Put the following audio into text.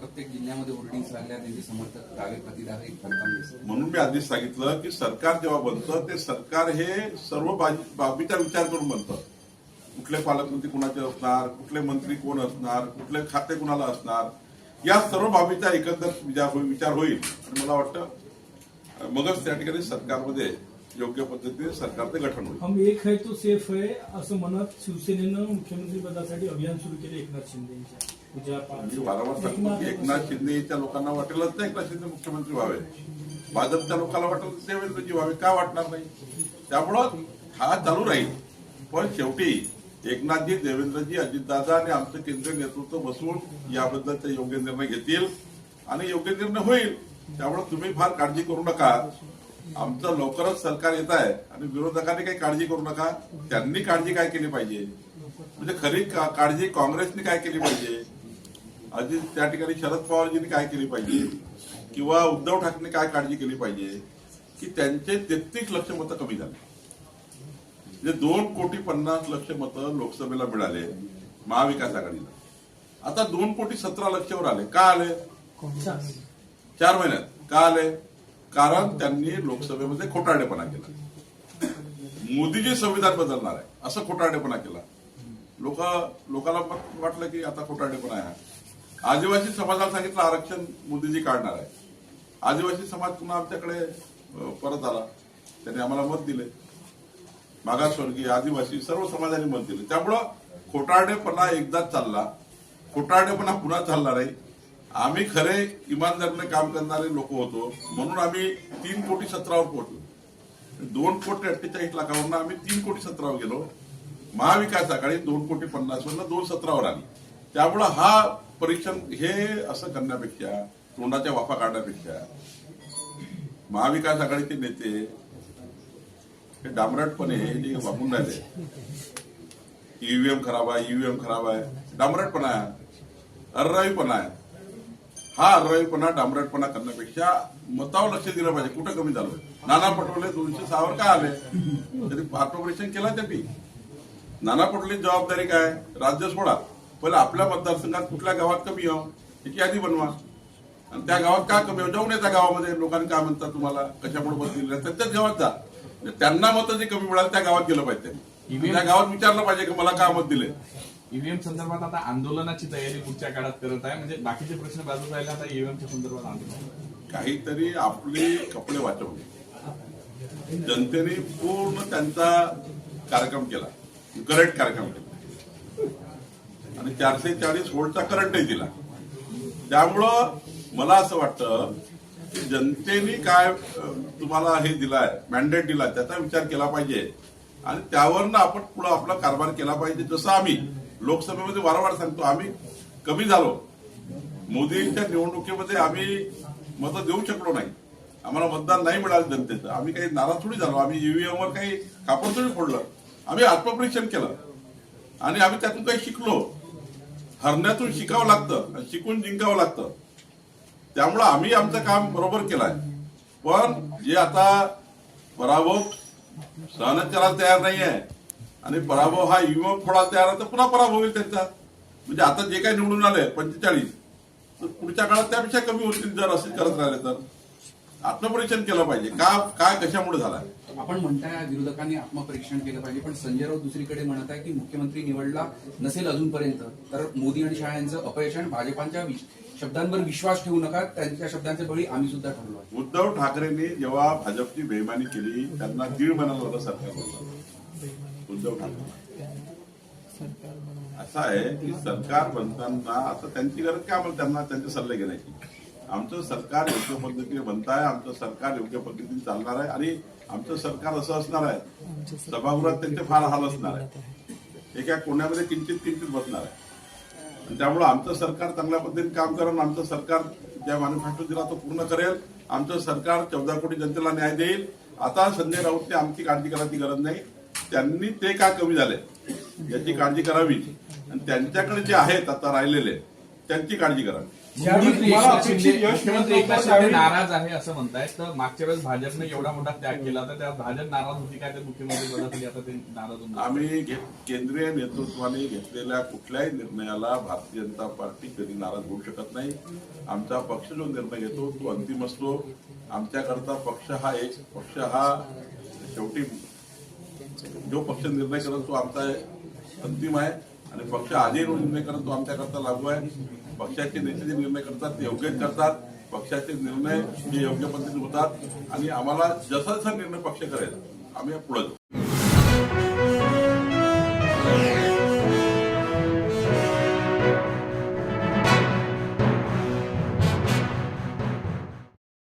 प्रत्येक जिल्ह्यामध्ये लागल्या समर्थक दावे प्रतिदावे म्हणून मी आधीच सांगितलं की सरकार जेव्हा बनतं ते सरकार हे सर्व बाबीचा विचार करून बनतं. कुठले पालकमंत्री कुणाचे असणार कुठले मंत्री कोण असणार कुठले खाते कोणाला असणार या सर्व बाबीचा एकंदर विचार होईल विचार होईल. आणि मला वाटतं मगच त्या ठिकाणी सरकारमध्ये योग्य पद्धतीने सरकारचं गठन होईल. हम एक है तो सेफ है असं म्हणत शिवसेनेनं मुख्यमंत्री पदासाठी अभियान सुरू केले एकनाथ शिंदे यांच्या मी वारंवार सांगतो की एकनाथ शिंदेच्या लोकांना वाटेलच नाही एकनाथ शिंदे मुख्यमंत्री व्हावे? भाजपच्या लोकांना वाटेल तर देवेंद्रजी व्हावे. का वाटणार नाही? त्यामुळं हा चालू राहील. पण शेवटी एकनाथजी देवेंद्रजी अजितदादा आणि आमचं केंद्रीय नेतृत्व बसून याबद्दलचे योग्य निर्णय घेतील आणि योग्य निर्णय होईल. त्यामुळे तुम्ही फार काळजी करू नका. आमचं लवकरच सरकार येत आहे आणि विरोधकांनी काही काळजी करू नका. त्यांनी काळजी काय केली पाहिजे? म्हणजे खरी काळजी काँग्रेसने काय केली पाहिजे? अजित त्या ठिकाणी शरद पवारजींनी काय केली पाहिजे? किंवा उद्धव ठाकरेंनी काय काळजी केली पाहिजे? की त्यांचे तेहतीस लक्ष मतं कमी झाले. म्हणजे दोन कोटी पन्नास लक्ष मतं लोकसभेला मिळाले महाविकास आघाडीला. आता दोन कोटी सतरा लक्षवर आले. का आले? चार महिन्यात. का आले? कारण त्यांनी लोकसभेमध्ये खोटारडेपणा केला. मोदीजी संविधान बदलणार आहे. असं खोटारडेपणा केला. लोक लोकांना पण वाटलं की आता खोटारडेपणा आहे. आदिवासी समाजाला सांगितलं आरक्षण मोदीजी काढणार आहे. आदिवासी समाज पुन्हा आमच्याकडे परत आला. त्यांनी आम्हाला मत दिले. मागासवर्गीय आदिवासी सर्व समाजाने मत दिले. त्यामुळं खोटारडेपणा एकदाच चालला. खोटारडेपणा पुन्हा चालणार आहे. आम्ही खरे इमानदारीने काम करणारे लोक होतो. म्हणून आम्ही तीन कोटी सतरावर पोहोचलो. दोन कोटी अठ्ठेचाळीस लाखावरनं आम्ही तीन कोटी सतरावर गेलो. महाविकास आघाडी दोन कोटी पन्नासवरनं दोन सतरावर आली. त्यामुळं हा परीक्षण हे असं करण्यापेक्षा तोंडाच्या वाफा काढण्यापेक्षा महाविकास आघाडीचे नेते हे डांबरटपणे जे वापरून राहिले. ईव्हीएम खराब आहे ईव्हीएम खराब आहे. डांबरटपणा आहे. अर्रावीपणा आहे. हा अर्रावीपणा डांबरटपणा करण्यापेक्षा मतावर लक्ष दिलं पाहिजे. कुठं कमी झालं? नाना पटोले दोनशे सहावर का आले? तरी ऑपरेशन केला त्यांनी नाना पटोले जबाबदारी काय? राज्य सोडा. पहिले आपल्या मतदारसंघात कुठल्या गावात कमी हो याची यादी बनवा. आणि त्या गावात का कमी हो जाऊन येत्या गावामध्ये. लोकांनी काय म्हणतात तुम्हाला? कशामुळे मत दिले त्यांच्याच गावात जा. म्हणजे त्यांना मतं जे कमी मिळाले त्या गावात गेलं पाहिजे. त्या गावात विचारलं पाहिजे की मला का मत दिले? ईव्हीएम संदर्भात आता आंदोलनाची तयारी पुढच्या काळात करत आहे. म्हणजे बाकीचे प्रश्न बाजूला राहिले आता ईव्हीएमच्या संदर्भात आंदोलन. काहीतरी आपले कपडे वाचवले. जनतेने पूर्ण त्यांचा कार्यक्रम केला. करंट कार्यक्रम केला. आणि चारशे चाळीस व्होल्टचा करंटही दिला. त्यामुळं मला असं वाटतं की जनतेने काय तुम्हाला हे दिलाय मॅन्डेट दिला त्याचा विचार केला पाहिजे. आणि त्यावरनं आपण पुढे आपला कारभार केला पाहिजे. जसं आम्ही लोकसभेमध्ये वारंवार सांगतो आम्ही कमी झालो. मोदींच्या निवडणुकीमध्ये आम्ही मतं देऊ शकलो नाही. आम्हाला मतदान नाही मिळालं जनतेचं. आम्ही काही नाराज थोडी झालो. आम्ही ईव्हीएम वर काही कापड थोडी फोडलं. आम्ही आत्मपरीक्षण केलं. आणि आम्ही त्यातून काही शिकलो. हरण्यातून शिकावं लागतं आणि शिकून जिंकावं लागतं. त्यामुळं आम्ही आमचं काम बरोबर केलंय. पण जे आता पराभव सहनच करायला तयार नाही आहे आणि पराभव हा ईव्हीएम फोडायला तयार तर पुन्हा पराभव होईल त्यांचा. म्हणजे आता जे काही निवडून आले पंचेचाळीस तर पुढच्या काळात त्यापेक्षा कमी होतील जर असे करत राहिले तर. आत्मपरीक्षण केलं पाहिजे. का काय कशामुळे झालाय? आपण म्हणताय विरोधकांनी आत्मपरीक्षण केलं पाहिजे पण संजय राऊत दुसरीकडे म्हणत आहे की मुख्यमंत्री निवडला नसेल अजूनपर्यंत तर मोदी आणि शहा यांचं अपयश आणि भाजपांच्या शब्दांवर विश्वास ठेवू नका त्यांच्या शब्दांचे बळी आम्ही सुद्धा ठरलो आहे. उद्धव ठाकरेंनी जेव्हा भाजपची बेमानी केली त्यांना दीड महिना लागला सरकार उद्धव ठाकरे. असं आहे की सरकार बनताना आता त्यांची गरज काय? आम्हाला त्यांना त्यांचे सल्ले घेण्याची. आमचं सरकार योग्य पद्धतीने बनत आहे आमचं सरकार योग्य पद्धतीने चालणार आहे आणि आमचं सरकार असं असणार आहे. सभागृहात त्यांचे फार हाल असणार आहे. एका कोण्यामध्ये किंचित किंचित बसणार आहे. आणि त्यामुळे आमचं सरकार चांगल्या पद्धतीने काम करेल आमचं सरकार ज्या मॅन्युफॅक्चर दिला तो पूर्ण करेल आमचं सरकार चौदा कोटी जनतेला न्याय देईल. आता संजय राऊतने आमची काळजी करायची गरज नाही. त्यांनी ते का कमी झाले? याची काळजी करावी. आणि त्यांच्याकडे जे आहेत आता राहिलेले त्यांची काळजी करावी. तुम्हाला अपेक्षित मुख्यमंत्री एकनाथ नव्हतं शिंदे त्यावेळी- नाराज आहे असं म्हणतायत. तर मागच्या वेळेस भाजपने एवढा मोठा त्याग केला तर त्या भाजप नाराज होती काय? ते मुख्यमंत्री पदासाठी आता ते नाराज होऊन. आम्ही घे- केंद्रीय नेतृत्वाने घेतलेल्या कुठल्याही निर्णयाला भारतीय जनता पार्टी कधी नाराज होऊ शकत नाही. आमचा पक्ष जो निर्णय घेतो तो अंतिम असतो. आमच्याकरता पक्ष हा एक पक्ष हा शेवटी जो पक्ष निर्णय करत तो आमचा अंतिम आहे. आणि पक्ष आधी निर्णय करत तो आमच्याकरता लागू आहे. पक्षाचे नेते जे निर्णय करतात ते योग्यच करतात. पक्षाचे निर्णय हे योग्य पद्धतीने होतात. आणि आम्हाला जसा जसा निर्णय पक्ष करेल आम्ही पुढे जाऊ.